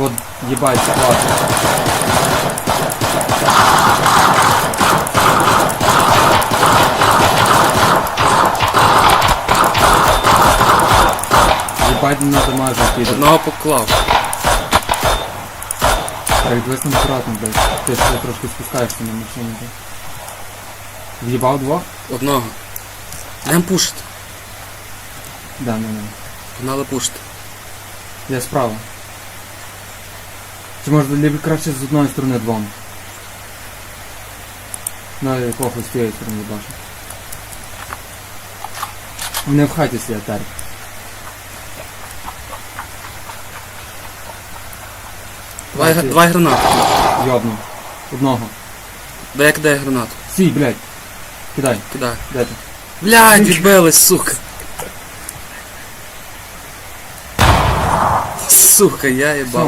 Вот, ебать, ситуация. Ебать, не надо мазать, піде. Одного поклав. Так, дивись там акуратно, блядь. Ти ще трошки спускаєшся на машині, блядь. В'їбав двох? Одного. Йдемо пушити. Да, не, не. Погнали пушити. Я справа. Чи може ліпше краще з одної сторони двом? Ну і похуй з тієї сторони бачу. Вони в хаті сидять так. Давай, Бачиш? давай гранату. Йобну. Одного. Дай я кидаю гранату. Сій, блядь. Кидай, Кидай. де ти? Блядь, відбились, сука. Сука, я їбав.